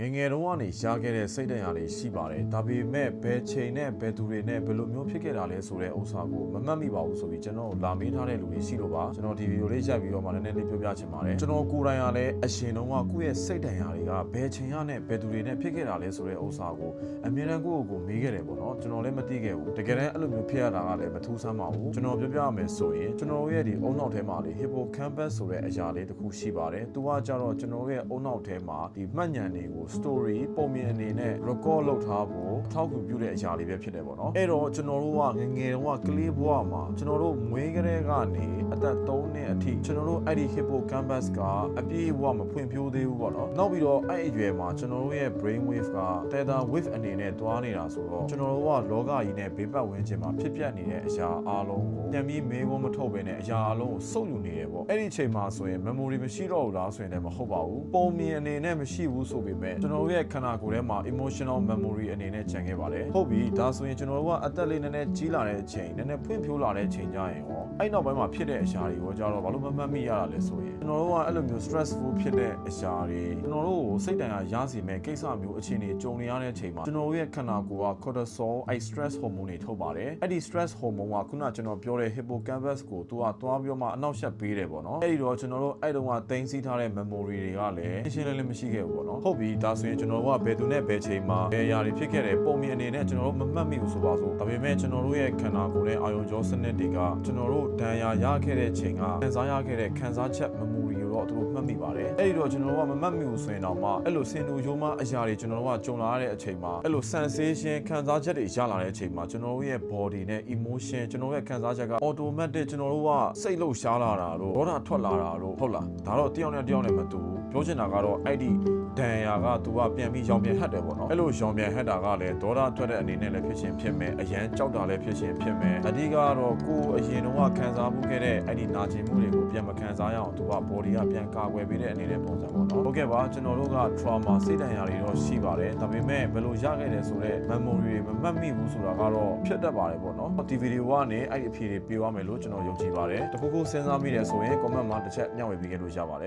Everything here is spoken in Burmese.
ငယ်ငယ်တုန်းကနေရှားခဲ့တဲ့စိတ်တရားတွေရှိပါတယ်ဒါပေမဲ့ဘယ်ချိန်နဲ့ဘယ်သူတွေနဲ့ဘယ်လိုမျိုးဖြစ်ခဲ့တာလဲဆိုတဲ့ဥစ္စာကိုမမှတ်မိပါဘူးဆိုပြီးကျွန်တော်လာမေးထားတဲ့လူတွေရှိလို့ပါကျွန်တော်ဒီဗီဒီယိုလေးရိုက်ပြီးတော့မှနည်းနည်းလေးပြောပြချင်ပါတယ်ကျွန်တော်ကိုယ်တိုင်ကလည်းအရှင်တုန်းကကိုယ့်ရဲ့စိတ်တရားတွေကဘယ်ချိန်ရနဲ့ဘယ်သူတွေနဲ့ဖြစ်ခဲ့တာလဲဆိုတဲ့ဥစ္စာကိုအမြဲတမ်းကိုယ့်ကိုယ်ကိုမေးခဲ့တယ်ပေါ့နော်ကျွန်တော်လည်းမသိခဲ့ဘူးတကယ်တမ်းအဲ့လိုမျိုးဖြစ်ရတာကလည်းမထူးဆန်းပါဘူးကျွန်တော်ပြောပြရမယ်ဆိုရင်ကျွန်တော်ရဲ့ဒီအုံနောက်ထဲမှာလေ hippocampus ဆိုတဲ့အရာလေးတစ်ခုရှိပါတယ်သူကကြတော့ကျွန်တော်ရဲ့အုံနောက်ထဲမှာဒီမှတ်ဉာဏ်တွေကို story ပုံမြင်အနေနဲ့ record လုပ်ထားဖို့အထောက်အကူပြုတဲ့အရာလေးပဲဖြစ်တယ်ပေါ့နော်အဲ့တော့ကျွန်တော်တို့ကငယ်ငယ်တုန်းကကလေးဘဝမှာကျွန်တော်တို့မွေးကလေးကနေအသက်3နှစ်အထိကျွန်တော်တို့အဲ့ဒီ hippocampus ကအပြည့်အဝမဖွံ့ဖြိုးသေးဘူးပေါ့နော်နောက်ပြီးတော့အဲ့အရွယ်မှာကျွန်တော်တို့ရဲ့ brain wave က theta wave အနေနဲ့တွားနေတာဆိုတော့ကျွန်တော်တို့ကလောကကြီးနဲ့ဘေးပတ်ဝန်းကျင်မှာဖြစ်ပျက်နေတဲ့အရာအလုံးကိုပြန်ပြီးမေးခွန်းမထုတ်ဘဲနဲ့အရာအလုံးကိုစုပ်ယူနေတယ်ပေါ့အဲ့ဒီအချိန်မှာဆိုရင် memory မရှိတော့ဘူးလားဆိုရင်လည်းမဟုတ်ပါဘူးပုံမြင်အနေနဲ့မရှိဘူးဆိုပေမဲ့ကျွန်တော်တို့ရဲ့ခန္ဓာကိုယ်ထဲမှာ emotional memory အနေနဲ့ခြံခဲ့ပါတယ်ဟုတ်ပြီဒါဆိုရင်ကျွန်တော်တို့ကအသက်လေးနည်းနည်းကြီးလာတဲ့အချိန်နည်းနည်းဖွံ့ဖြိုးလာတဲ့အချိန်ကြရင်ရောအဲ့နောက်ပိုင်းမှာဖြစ်တဲ့အရာတွေကိုကြတော့ဘာလို့မမှတ်မိရတာလဲဆိုရင်ကျွန်တော်တို့ကအဲ့လိုမျိုး stressful ဖြစ်တဲ့အရာတွေကျွန်တော်တို့ကိုစိတ်တန်ရာရစေမဲ့ကိစ္စမျိုးအခြေအနေကြုံနေရတဲ့အချိန်မှာကျွန်တော်တို့ရဲ့ခန္ဓာကိုယ်က cortisol အဲ့ stress hormone တွေထုတ်ပါတယ်အဲ့ဒီ stress hormone ကခုနကျွန်တော်ပြောတဲ့ hippocampus ကိုသူကသွားပြီးတော့မှအနောက်ရှက်ပေးတယ်ပေါ့နော်အဲ့ဒီတော့ကျွန်တော်တို့အဲ့တုန်းကတင်စီထားတဲ့ memory တွေကလည်းရှင်းရှင်းလင်းလင်းမရှိခဲ့ဘူးပေါ့နော်ဟုတ်ပြီဒါဆိုရင်ကျွန်တော်တို့ကဘယ်သူနဲ့ဘယ်ချိန်မှာဘယ်အရာတွေဖြစ်ခဲ့တယ်ပုံမြင်အနေနဲ့ကျွန်တော်တို့မမှတ်မိဘူးဆိုပါစို့ဒါပေမဲ့ကျွန်တော်တို့ရဲ့ခန္ဓာကိုယ်ရဲ့အာယုံကြောစနစ်တွေကကျွန်တော်တို့ဒဏ်ရာရခဲ့တဲ့ချိန်ကခံစားရခဲ့တဲ့ခံစားချက် memory ကို တော့သူတို့မှတ်မိပါတယ်အဲ့ဒီတော့ကျွန်တော်တို့ကမမှတ်မိဘူးဆိုရင်တော့မှအဲ့လိုစင်တူရိုးမအရာတွေကျွန်တော်တို့ကကြုံလာရတဲ့အချိန်မှာအဲ့လို sensation ခံစားချက်တွေရလာတဲ့အချိန်မှာကျွန်တော်တို့ရဲ့ body နဲ့ emotion ကျွန်တော်တို့ရဲ့ခံစားချက်က automatic ကျွန်တော်တို့ကစိတ်လှုပ်ရှားလာတာတို့ဒေါသထွက်လာတာတို့ဟုတ်လားဒါတော့တယောက်နဲ့တယောက်နဲ့မတူဘူးပြောချင်တာကတော့အဲ့ဒီဒဏ်ရာကသူကပြန်ပြီးရောင်ပြန်ဟတ်တယ်ပေါ့နော်အဲ့လိုရောင်ပြန်ဟတ်တာကလည်းဒေါသထွက်တဲ့အနေနဲ့လည်းဖြစ်ရှင်ဖြစ်မယ်အရန်ကြောက်တာလည်းဖြစ်ရှင်ဖြစ်မယ်အဓိကတော့ကိုယ်အရင်တော့ခံစားမှုခဲ့တဲ့အဲ့ဒီနာကျင်မှုတွေကိုပြန်မခံစားရအောင်သူက body ကပြန်ကာကွယ်ပေးတဲ့အနေနဲ့ပုံစံပေါ့နော်ဟုတ်ကဲ့ပါကျွန်တော်တို့က trauma စိတ်ဒဏ်ရာတွေတော့ရှိပါတယ်ဒါပေမဲ့ဘယ်လိုရခဲ့တယ်ဆိုတော့ memory တွေမမှတ်မိဘူးဆိုတာကတော့ဖြစ်တတ်ပါတယ်ပေါ့နော်ဒီဗီဒီယိုကနေအဲ့ဒီအဖြေတွေပြေးသွားမယ်လို့ကျွန်တော်ယုံကြည်ပါတယ်တခုခုစဉ်းစားမိတယ်ဆိုရင် comment မှာတစ်ချက်ညှောက်ဝေပေးခဲ့လို့ရပါတယ်